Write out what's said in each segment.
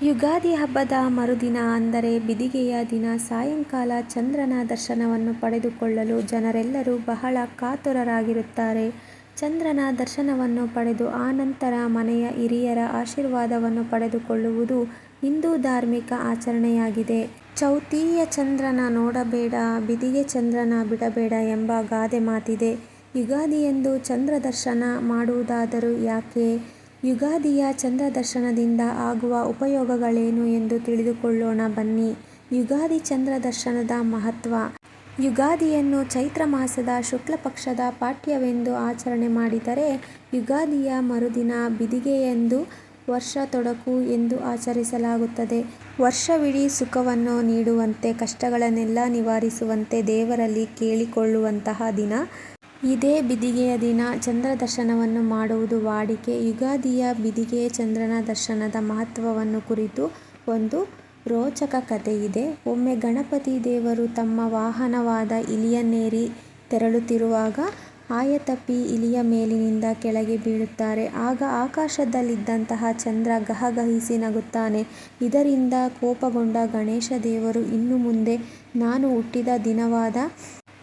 ಯುಗಾದಿ ಹಬ್ಬದ ಮರುದಿನ ಅಂದರೆ ಬಿದಿಗೆಯ ದಿನ ಸಾಯಂಕಾಲ ಚಂದ್ರನ ದರ್ಶನವನ್ನು ಪಡೆದುಕೊಳ್ಳಲು ಜನರೆಲ್ಲರೂ ಬಹಳ ಕಾತುರರಾಗಿರುತ್ತಾರೆ. ಚಂದ್ರನ ದರ್ಶನವನ್ನು ಪಡೆದು ಆನಂತರ ಮನೆಯ ಹಿರಿಯರ ಆಶೀರ್ವಾದವನ್ನು ಪಡೆದುಕೊಳ್ಳುವುದು ಹಿಂದೂ ಧಾರ್ಮಿಕ ಆಚರಣೆಯಾಗಿದೆ. ಚೌತಿಯ ಚಂದ್ರನ ನೋಡಬೇಡ, ಬಿದಿಗೆ ಚಂದ್ರನ ಬಿಡಬೇಡ ಎಂಬ ಗಾದೆ ಮಾತಿದೆ. ಯುಗಾದಿಯಂದು ಚಂದ್ರ ದರ್ಶನ ಮಾಡುವುದಾದರೂ ಯಾಕೆ? ಯುಗಾದಿಯ ಚಂದ್ರದರ್ಶನದಿಂದ ಆಗುವ ಉಪಯೋಗಗಳೇನು ಎಂದು ತಿಳಿದುಕೊಳ್ಳೋಣ ಬನ್ನಿ. ಯುಗಾದಿ ಚಂದ್ರ ದರ್ಶನದ ಮಹತ್ವ. ಯುಗಾದಿಯನ್ನು ಚೈತ್ರ ಮಾಸದ ಶುಕ್ಲ ಪಕ್ಷದ ಪಾಡ್ಯವೆಂದು ಆಚರಣೆ ಮಾಡಿದರೆ, ಯುಗಾದಿಯ ಮರುದಿನ ಬಿದಿಗೆ ಎಂದು ವರ್ಷ ತೊಡಕು ಎಂದು ಆಚರಿಸಲಾಗುತ್ತದೆ. ವರ್ಷವಿಡೀ ಸುಖವನ್ನು ನೀಡುವಂತೆ, ಕಷ್ಟಗಳನ್ನೆಲ್ಲ ನಿವಾರಿಸುವಂತೆ ದೇವರಲ್ಲಿ ಕೇಳಿಕೊಳ್ಳುವಂತಹ ದಿನ. ಇದೇ ಬಿದಿಗೆಯ ದಿನ ಚಂದ್ರದರ್ಶನವನ್ನು ಮಾಡುವುದು ವಾಡಿಕೆ. ಯುಗಾದಿಯ ಬಿದಿಗೆ ಚಂದ್ರನ ದರ್ಶನದ ಮಹತ್ವವನ್ನು ಕುರಿತು ಒಂದು ರೋಚಕ ಕಥೆಯಿದೆ. ಒಮ್ಮೆ ಗಣಪತಿ ದೇವರು ತಮ್ಮ ವಾಹನವಾದ ಇಲಿಯನ್ನೇರಿ ತೆರಳುತ್ತಿರುವಾಗ ಆಯತಪ್ಪಿ ಇಲಿಯ ಮೇಲಿನಿಂದ ಕೆಳಗೆ ಬೀಳುತ್ತಾರೆ. ಆಗ ಆಕಾಶದಲ್ಲಿದ್ದಂತಹ ಚಂದ್ರ ಗಹಗಹಿಸಿ ನಗುತ್ತಾನೆ. ಇದರಿಂದ ಕೋಪಗೊಂಡ ಗಣೇಶ ದೇವರು, ಇನ್ನು ಮುಂದೆ ನಾನು ಹುಟ್ಟಿದ ದಿನವಾದ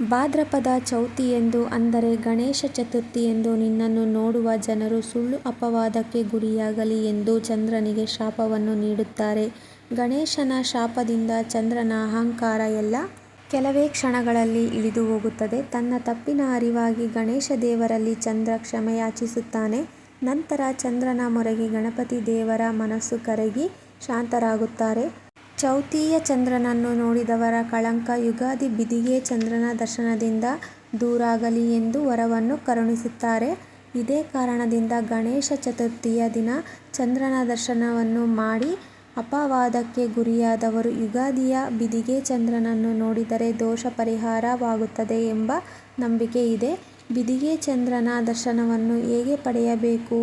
ಭಾದ್ರಪದ ಚೌತಿಯಂದು ಅಂದರೆ ಗಣೇಶ ಚತುರ್ಥಿ ಎಂದು ನಿನ್ನನ್ನು ನೋಡುವ ಜನರು ಸುಳ್ಳು ಅಪವಾದಕ್ಕೆ ಗುರಿಯಾಗಲಿ ಎಂದು ಚಂದ್ರನಿಗೆ ಶಾಪವನ್ನು ನೀಡುತ್ತಾರೆ. ಗಣೇಶನ ಶಾಪದಿಂದ ಚಂದ್ರನ ಅಹಂಕಾರ ಎಲ್ಲ ಕೆಲವೇ ಕ್ಷಣಗಳಲ್ಲಿ ಇಳಿದು ಹೋಗುತ್ತದೆ. ತನ್ನ ತಪ್ಪಿನ ಅರಿವಾಗಿ ಗಣೇಶ ದೇವರಲ್ಲಿ ಚಂದ್ರ ಕ್ಷಮೆಯಾಚಿಸುತ್ತಾನೆ. ನಂತರ ಚಂದ್ರನ ಮೊರೆಗೆ ಗಣಪತಿ ದೇವರ ಮನಸ್ಸು ಕರಗಿ ಶಾಂತರಾಗುತ್ತಾರೆ. ಚೌತಿಯ ಚಂದ್ರನನ್ನು ನೋಡಿದವರ ಕಳಂಕ ಯುಗಾದಿ ಬಿದಿಗೆ ಚಂದ್ರನ ದರ್ಶನದಿಂದ ದೂರಾಗಲಿ ಎಂದು ವರವನ್ನು ಕರುಣಿಸುತ್ತಾರೆ. ಇದೇ ಕಾರಣದಿಂದ ಗಣೇಶ ಚತುರ್ಥಿಯ ದಿನ ಚಂದ್ರನ ದರ್ಶನವನ್ನು ಮಾಡಿ ಅಪವಾದಕ್ಕೆ ಗುರಿಯಾದವರು ಯುಗಾದಿಯ ಬಿದಿಗೆ ಚಂದ್ರನನ್ನು ನೋಡಿದರೆ ದೋಷ ಪರಿಹಾರವಾಗುತ್ತದೆ ಎಂಬ ನಂಬಿಕೆ ಇದೆ. ಬಿದಿಗೆ ಚಂದ್ರನ ದರ್ಶನವನ್ನು ಹೇಗೆ ಪಡೆಯಬೇಕು?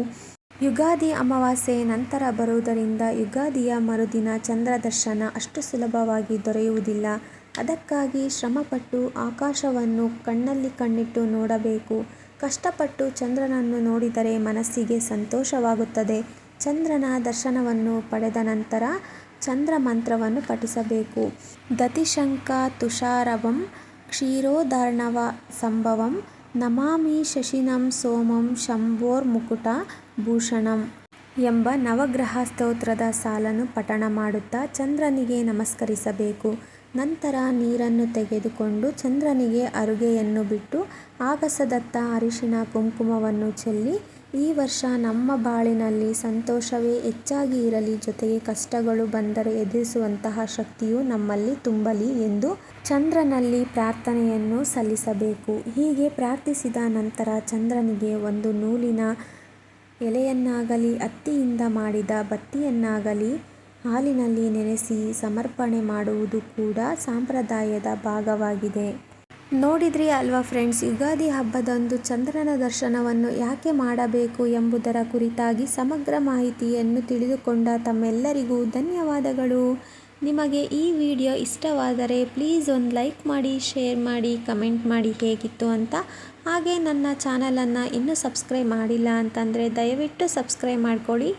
ಯುಗಾದಿ ಅಮಾವಾಸ್ಯೆ ನಂತರ ಬರುವುದರಿಂದ ಯುಗಾದಿಯ ಮರುದಿನ ಚಂದ್ರ ದರ್ಶನ ಅಷ್ಟು ಸುಲಭವಾಗಿ ದೊರೆಯುವುದಿಲ್ಲ. ಅದಕ್ಕಾಗಿ ಶ್ರಮಪಟ್ಟು ಆಕಾಶವನ್ನು ಕಣ್ಣಲ್ಲಿ ಕಣ್ಣಿಟ್ಟು ನೋಡಬೇಕು. ಕಷ್ಟಪಟ್ಟು ಚಂದ್ರನನ್ನು ನೋಡಿದರೆ ಮನಸ್ಸಿಗೆ ಸಂತೋಷವಾಗುತ್ತದೆ. ಚಂದ್ರನ ದರ್ಶನವನ್ನು ಪಡೆದ ನಂತರ ಚಂದ್ರ ಮಂತ್ರವನ್ನು ಪಠಿಸಬೇಕು. ದತಿಶಂಕ ತುಷಾರವಂ ಕ್ಷೀರೋದಾರ್ಣವ ಸಂಭವಂ ನಮಾಮಿ ಶಶಿನಂ ಸೋಮಂ ಶಂಭೋರ್ಮುಕುಟ ಭೂಷಣಂ ಎಂಬ ನವಗ್ರಹ ಸ್ತೋತ್ರದ ಸಾಲನ್ನು ಪಠಣ ಮಾಡುತ್ತಾ ಚಂದ್ರನಿಗೆ ನಮಸ್ಕರಿಸಬೇಕು. ನಂತರ ನೀರನ್ನು ತೆಗೆದುಕೊಂಡು ಚಂದ್ರನಿಗೆ ಅರುಗೆಯನ್ನು ಬಿಟ್ಟು ಆಗಸದತ್ತ ಅರಿಶಿನ ಕುಂಕುಮವನ್ನು ಚೆಲ್ಲಿ ಈ ವರ್ಷ ನಮ್ಮ ಬಾಳಿನಲ್ಲಿ ಸಂತೋಷವೇ ಹೆಚ್ಚಾಗಿ ಇರಲಿ, ಜೊತೆಗೆ ಕಷ್ಟಗಳು ಬಂದರೆ ಎದುರಿಸುವಂತಹ ಶಕ್ತಿಯು ನಮ್ಮಲ್ಲಿ ತುಂಬಲಿ ಎಂದು ಚಂದ್ರನಲ್ಲಿ ಪ್ರಾರ್ಥನೆಯನ್ನು ಸಲ್ಲಿಸಬೇಕು. ಹೀಗೆ ಪ್ರಾರ್ಥಿಸಿದ ನಂತರ ಚಂದ್ರನಿಗೆ ಒಂದು ನೂಲಿನ ಎಲೆಯನ್ನಾಗಲಿ, ಅತ್ತಿಯಿಂದ ಮಾಡಿದ ಬತ್ತಿಯನ್ನಾಗಲಿ ಹಾಲಿನಲ್ಲಿ ನೆನೆಸಿ ಸಮರ್ಪಣೆ ಮಾಡುವುದು ಕೂಡ ಸಂಪ್ರದಾಯದ ಭಾಗವಾಗಿದೆ. ನೋಡಿದ್ರಿ ಅಲ್ವಾ ಫ್ರೆಂಡ್ಸ್ ಯುಗಾದಿ ಹಬ್ಬದಂದು ಚಂದ್ರನ ದರ್ಶನವನ್ನು ಯಾಕೆ ಮಾಡಬೇಕು ಎಂಬುದರ ಕುರಿತಾಗಿ ಸಮಗ್ರ ಮಾಹಿತಿಯನ್ನು ತಿಳಿದುಕೊಂಡ ತಮ್ಮೆಲ್ಲರಿಗೂ ಧನ್ಯವಾದಗಳು. ನಿಮಗೆ ಈ ವಿಡಿಯೋ ಇಷ್ಟವಾದರೆ ಪ್ಲೀಸ್ ಒಂದು ಲೈಕ್ ಮಾಡಿ, ಶೇರ್ ಮಾಡಿ, ಕಮೆಂಟ್ ಮಾಡಿ ಹೇಗಿತ್ತು ಅಂತ. ಹಾಗೆ ನನ್ನ ಚಾನಲನ್ನು ಇನ್ನೂ ಸಬ್ಸ್ಕ್ರೈಬ್ ಮಾಡಿಲ್ಲ ಅಂತಂದರೆ ದಯವಿಟ್ಟು ಸಬ್ಸ್ಕ್ರೈಬ್ ಮಾಡ್ಕೊಳ್ಳಿ.